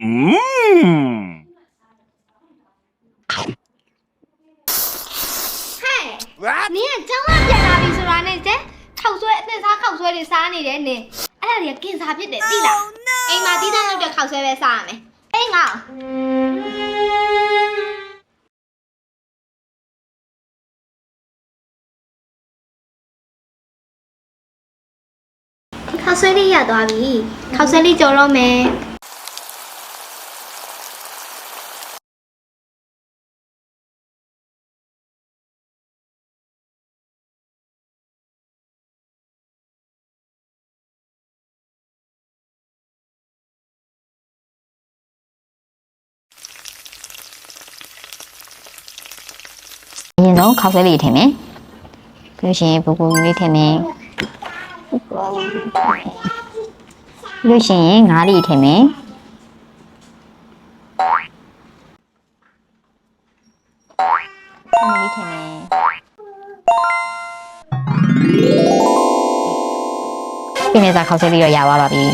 Mmm. ဟဲ့နင်ကကျောင်းကပြန်လာပြီဆိုတာနဲ့ကျခောက်ဆွဲအသစ်စားခောက်ဆွဲတွေစားနေတယ်နင်အဲ့ဒါတွေကကင်စာဖြစ်တယ်သိလားအိမ်မှာတီးတန်းလောက်တဲ့ခောက်ဆွဲပဲစားရမယ်အိမ်ငါဒီခောက်ဆွဲလေးရသွားပြီခောက်ဆွဲလေးကြော်တော့မယ် အရင်ဆုံးခောက်ဆွဲလေးထည့်မယ်ပြီးလို့ရှိရင်ဘူကူလေးထည့်မယ်ပြီးလို့ရှိရင်ငါးလေးထည့်မယ်ငါးလေးထည့်မယ်ပြင်နေစားခောက်ဆွဲလေးတော့ရသွားပါပြီ